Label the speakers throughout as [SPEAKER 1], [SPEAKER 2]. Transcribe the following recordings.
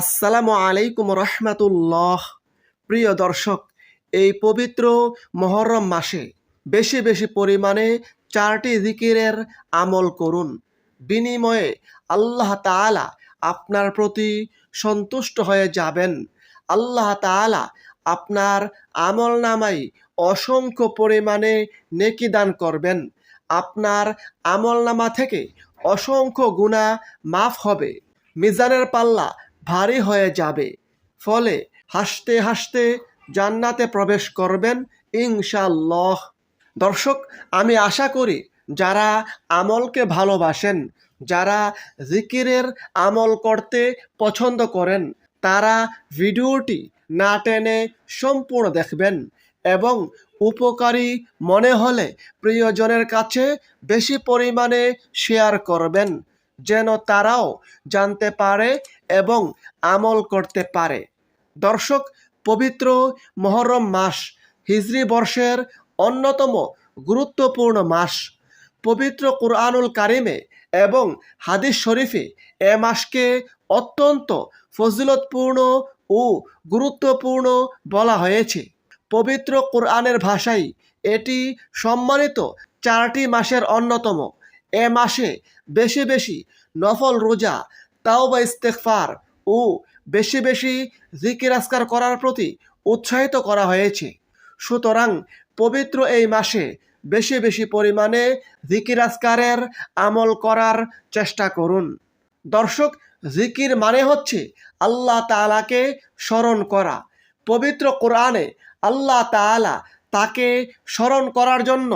[SPEAKER 1] আসসালামু আলাইকুম রহমাতুল্লাহ। প্রিয় দর্শক, এই পবিত্র মহরম মাসে বেশি বেশি পরিমাণে চারটি জিকিরের আমল করুন। বিনিময়ে আল্লাহ তাআলা আপনার প্রতি সন্তুষ্ট হয়ে যাবেন। আল্লাহ তাআলা আপনার আমল নামাই অসংখ্য পরিমাণে নেকি দান করবেন। আপনার আমল নামা থেকে অসংখ্য গুণা মাফ হবে। মিজানের পাল্লা ভারী হয়ে যাবে। ফলে হাসতে হাসতে জান্নাতে প্রবেশ করবেন ইনশাল্লাহ দর্শক, আমি আশা করি যারা আমলকে ভালোবাসেন, যারা জিকিরের আমল করতে পছন্দ করেন, তারা ভিডিওটি না টেনে সম্পূর্ণ দেখবেন এবং উপকারী মনে হলে প্রিয়জনের কাছে বেশি পরিমাণে শেয়ার করবেন। যেন তারাও জানতে পারে এবং আমল করতে পারে। দর্শক, পবিত্র মহরম মাস হিজরি বর্ষের অন্যতম গুরুত্বপূর্ণ মাস। পবিত্র কুরআনুল কারিমে এবং হাদিস শরীফে এ মাসকে অত্যন্ত ফজিলতপূর্ণ ও গুরুত্বপূর্ণ বলা হয়েছে। পবিত্র কোরআনের ভাষায় এটি সম্মানিত চারটি মাসের অন্যতম। এ মাসে বেশি বেশি নফল রোজা তাও বা ইস্তেকফার ও বেশি বেশি জিকির আসকার করার প্রতি উৎসাহিত করা হয়েছে। সুতরাং পবিত্র এই মাসে বেশি বেশি পরিমাণে জিকির আসকারের আমল করার চেষ্টা করুন। দর্শক, জিকির মানে হচ্ছে আল্লাহ তাআলাকে স্মরণ করা। পবিত্র কোরআনে আল্লাহ তাআলা তাকে স্মরণ করার জন্য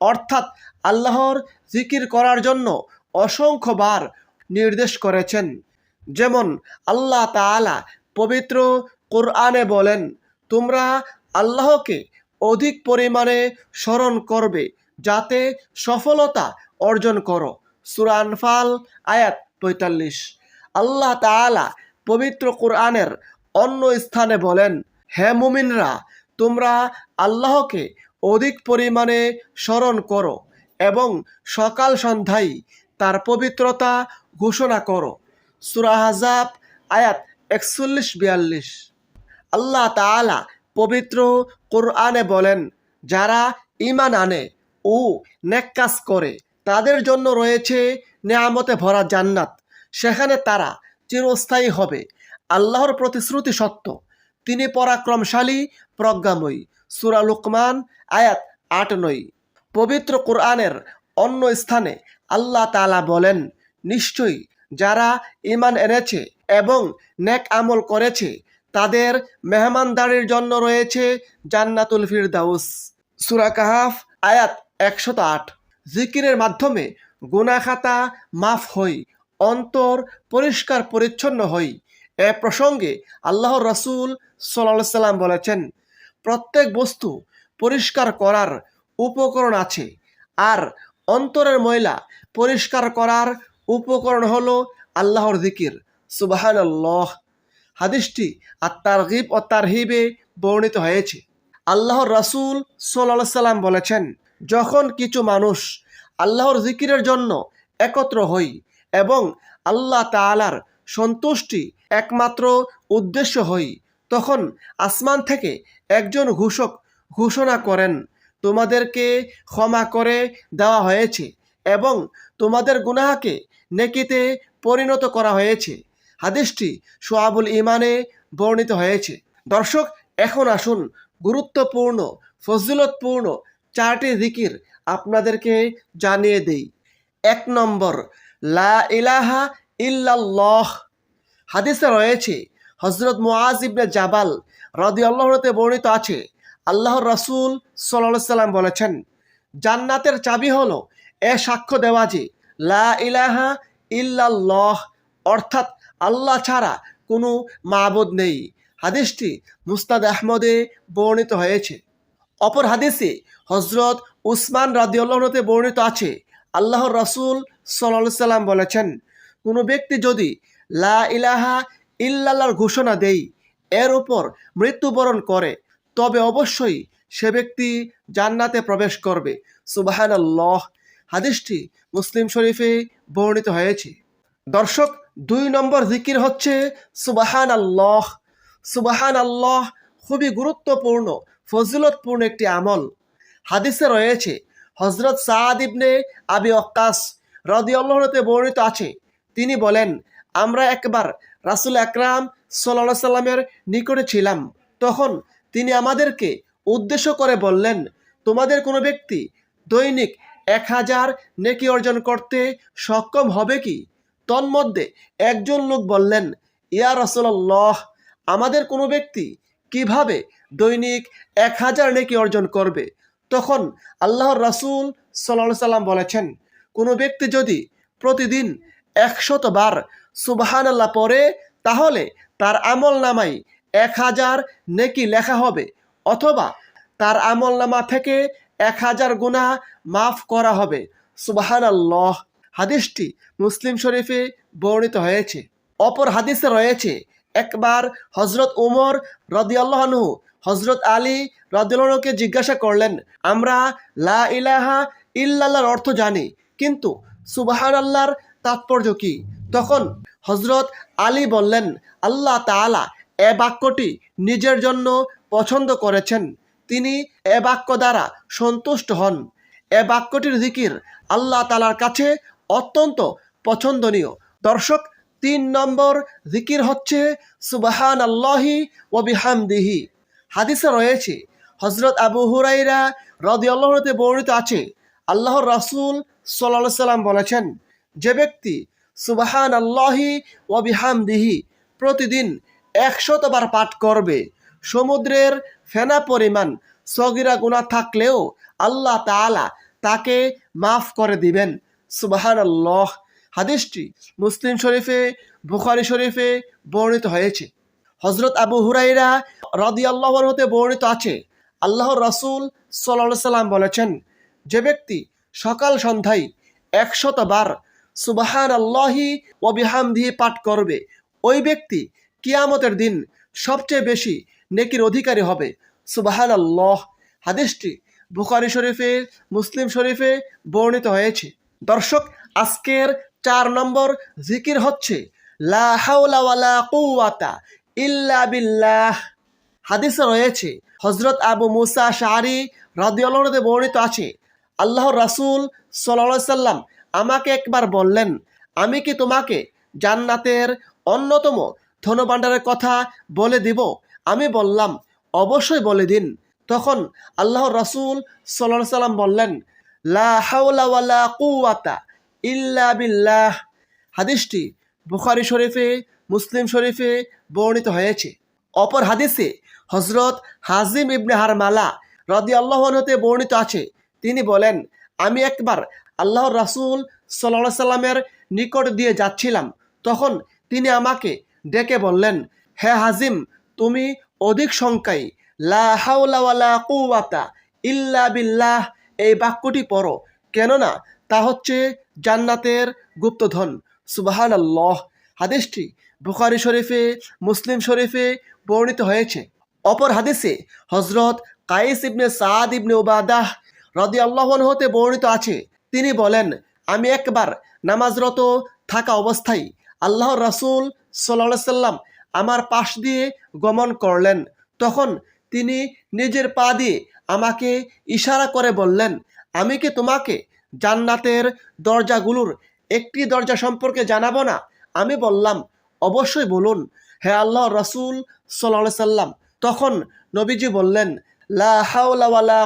[SPEAKER 1] অর্থাৎ আল্লাহর জিকির করার জন্য অসংখ্যবার নির্দেশ করেছেন। যেমন আল্লাহ তাআলা পবিত্র কোরআনে বলেন, তোমরা আল্লাহকে অধিক পরিমাণে স্মরণ করবে যাতে সফলতা অর্জন করো। সূরা আনফাল, আয়াত পঁয়তাল্লিশ। আল্লাহ তাআলা পবিত্র কোরআনের অন্য স্থানে বলেন, হে মুমিনরা, তোমরা আল্লাহকে অধিক পরিমাণে স্মরণ করো। সকাল সন্ধ্যায় তার পবিত্রতা ঘোষণা করো। সুরা হাজাব আয়াত একচল্লিশ বিয়াল্লিশ আল্লাহ তাআলা পবিত্র কোরআনে বলেন, যারা ইমান আনে ও নেক কাজ করে, তাদের জন্য রয়েছে নেয়ামতে ভরা জান্নাত। সেখানে তারা চিরস্থায়ী হবে। আল্লাহর প্রতিশ্রুতি সত্য। তিনি পরাক্রমশালী, প্রজ্ঞাময়ী। সুরা লুকমান, আয়াত আট নয়। পবিত্র কোরআনের অন্য স্থানে আল্লাহ তালা বলেন, নিশ্চয়ই যারা ইমান এনেছে এবং নেক আমল করেছে, তাদের মেহমানদারির জন্য রয়েছে জান্নাতুল ফিরদাউস। সুরা কাহাফ, আয়াত একশত আট। জিকিরের মাধ্যমে গুনাখাতা মাফ হই, অন্তর পরিষ্কার পরিচ্ছন্ন হই। এ প্রসঙ্গে আল্লাহ রসুল সাল্লাম বলেছেন, প্রত্যেক বস্তু পরিষ্কার করার উপকরণ আছে। আর অন্তরের ময়লা পরিষ্কার করার উপকরণ হলো আল্লাহর জিকির। সুবাহান আল্লাহ হাদিসটি আর তারগিব ও তারহিবে বর্ণিত হয়েছে। আল্লাহর রাসূল সাল্লাল্লাহু সাল্লাম বলেছেন, যখন কিছু মানুষ আল্লাহর জিকিরের জন্য একত্র হই এবং আল্লাহ তালার সন্তুষ্টি একমাত্র উদ্দেশ্য হই, তখন আসমান থেকে একজন ঘোষক ঘোষণা করেন। তোমাদেরকে ক্ষমা করে দেওয়া হয়েছে এবং তোমাদের গুনাহাকে নেকিতে পরিণত করা হয়েছে। হাদিসটি সোয়াবুল ইমানে বর্ণিত হয়েছে। দর্শক, এখন আসুন গুরুত্বপূর্ণ, ফজিলতপূর্ণ চারটি জিকির আপনাদেরকে জানিয়ে দেই। এক নম্বর, লা ইলাহা ইল্লাল্লাহ। হাদিসে রয়েছে হজরত মুআজ ইবনে জাবাল রদি আল্লাহতে বর্ণিত আছে আল্লাহর রাসূল সাল্লাম বলেছেন, জান্নাতের চাবি হলো এ সাক্ষ্য দেওয়া যে লা ইলাহা ইল্লাল্লাহ, অর্থাৎ আল্লাহ ছাড়া কোনো মাবুদ নেই। হাদিসটি মুস্তাদ আহমদে বর্ণিত হয়েছে। অপর হাদিসে হজরত উসমান রাদিউল্লাহতে বর্ণিত আছে, আল্লাহর রাসূল সাল্লাল্লাহু সাল্লাম বলেছেন, কোনো ব্যক্তি যদি লা ইলাহা ইল্লাল্লাহর ঘোষণা দেই, এর উপর মৃত্যুবরণ করে তবে অবশ্যই সে ব্যক্তি জান্নাতে প্রবেশ করবে। সুবাহান আল্লাহ হাদিসটি মুসলিম শরীফে বর্ণিত হয়েছে। দর্শক, দুই নম্বর জিকির হচ্ছে সুবাহান আল্লাহ সুবাহান আল্লাহ খুবই গুরুত্বপূর্ণ, ফজিলতপূর্ণ একটি আমল। হাদিসে রয়েছে হজরত সাদ ইবনে আবি অক্কাস রদিয়াল্লাহতে বর্ণিত আছে। তিনি বলেন, আমরা একবার রাসুল আকরাম সাল্লা সাল্লামের নিকটে ছিলাম। তখন তিনি আমাদেরকে উদ্দেশ্য করে বললেন, তোমাদের কোনো ব্যক্তি দৈনিক এক হাজার নেকি অর্জন করতে সক্ষম হবে কি? তন্মধ্যে একজন লোক বললেন, ইয়া রসল্লাহ আমাদের কোনো ব্যক্তি কীভাবে দৈনিক এক হাজার নেকি অর্জন করবে? তখন আল্লাহর রাসূল সাল্লাহ সাল্লাম বলেছেন, কোনো ব্যক্তি যদি প্রতিদিন একশত বার সুবাহান আল্লাহ পড়ে, তাহলে তার আমল নামাই এক হাজার নেকি লেখা হবে, অথবা তার আমল নামা থেকে এক হাজার গুণা মাফ করা হবে। সুবাহান আল্লাহ হাদিসটি মুসলিম শরীফে বর্ণিত হয়েছে। অপর হাদিসে রয়েছে, একবার হজরত উমর রদিয়াল্লাহনু হজরত আলী রদিয়ালকে জিজ্ঞাসা করলেন, আমরা লা ইলাহা ইল্লাল্লাহর অর্থ জানি, কিন্তু সুবাহান আল্লাহর তাৎপর্য কি? তখন হজরত আলী বললেন, আল্লাহ তাআলা এ বাক্যটি নিজের জন্য পছন্দ করেছেন। তিনি এ বাক্য দ্বারা সন্তুষ্ট হন। এ বাক্যটির জিকির আল্লাহ তালার কাছে অত্যন্ত পছন্দনীয়। দর্শক, তিন নম্বর জিকির হচ্ছে সুবাহান আল্লাহি ও বিহামদিহি। হাদিসে রয়েছে হজরত আবু হুরাইরা রদি আল্লাহতে বর্ণিত আছে, আল্লাহর রাসূল সাল্লাহ সাল্লাম বলেছেন, যে ব্যক্তি সুবাহান আল্লাহি ও বিহামদিহি প্রতিদিন একশতবার পাঠ করবে। সমুদ্রের ফেনা পরিমাণ সগিরা গুণা থাকলেও আল্লাহ তাআলা তাকে মাফ করে দিবেন। সুবাহান আল্লাহ হাদিসটি মুসলিম শরীফে, বুখারি শরীফে বর্ণিত হয়েছে। হজরত আবু হুরাইরা রদি আল্লাহর হতে বর্ণিত আছে। আল্লাহর রাসূল সাল্লাহ সাল্লাম বলেছেন, যে ব্যক্তি সকাল সন্ধ্যায় একশত বার সুবাহান আল্লাহি ও বিহামদিহি পাঠ করবে, ওই ব্যক্তি কিয়ামতের দিন সবচেয়ে বেশি নেকির অধিকারী হবে। সুবাহান আল্লাহ হাদিসটি বুখারি শরীফে, মুসলিম শরীফে বর্ণিত হয়েছে। দর্শক, আজকের চার নম্বর জিকির হচ্ছে, লা কুওয়াতা ইল্লা বিল্লাহ। হাদিসে রয়েছে হজরত আবু মুসা শাহরি রাদিয়াল্লাহতে বর্ণিত আছে, আল্লাহর রাসূল সাল্লাল্লাহু সাল্লাম আমাকে একবার বললেন, আমি কি তোমাকে জান্নাতের অন্যতম ধনভাণ্ডারের কথা বলে দিব। আমি বললাম, অবশ্যই বলে দিন। তখন আল্লাহ রাসূল সাল্লাল্লাহু সাল্লাম বললেন, লা হাওলা ওয়ালা ইল্লা বিল্লাহ। হাদিসটি বুখারি শরীফে, মুসলিম শরীফে বর্ণিত হয়েছে। অপর হাদিসে হজরত হাজিম ইবনে হারমালা রদি আল্লাহতে বর্ণিত আছে। তিনি বলেন, আমি একবার আল্লাহর রাসূল সাল্লাহ সাল্লামের নিকট দিয়ে যাচ্ছিলাম। তখন তিনি আমাকে ডেকে বললেন, হে হাজিম, তুমি অধিক সংখ্যায় লা ওয়ালা ইল্লা বিল্লাহ এই বাক্যটি পড়ো, কেননা তা হচ্ছে জান্নাতের গুপ্তধন। সুবাহান আল্লাহ হাদিসটি বুখারি শরীফে, মুসলিম শরীফে বর্ণিত হয়েছে। অপর হাদিসে হজরত কাইস ইবনে সাদ ইবনে ওবাদাহ রদি আল্লাহন হতে বর্ণিত আছে। তিনি বলেন, আমি একবার নামাজরত থাকা অবস্থায় আল্লাহর রাসূল সাল্লাম আমার পাশ দিয়ে গমন করলেন। তখন তিনি নিজের পা দিয়ে আমাকে ইশারা করে বললেন, আমি কি তোমাকে জান্নাতের দরজাগুলোর একটি দরজা সম্পর্কে জানাব না? আমি বললাম, অবশ্যই বলুন, হে আল্লাহ রসুল সাল্লাহ সাল্লাম। তখন নবীজি বললেন ওয়ালা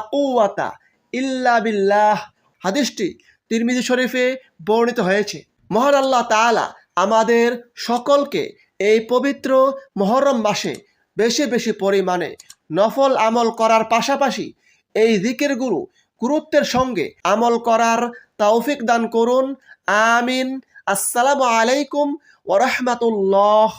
[SPEAKER 1] ইল্লা বিল্লাহ। হাদিসটি তিরমিজি শরীফে বর্ণিত হয়েছে। মহান আল্লাহ তাআলা আমাদের সকলকে এই পবিত্র মহরম মাসে বেশি বেশি পরিমাণে নফল আমল করার পাশাপাশি এই দিকের গুরু গুরুত্বের সঙ্গে আমল করার তৌফিক দান করুন। আমিন। আসসালামু আলাইকুম ওরহমাতুল্লাহ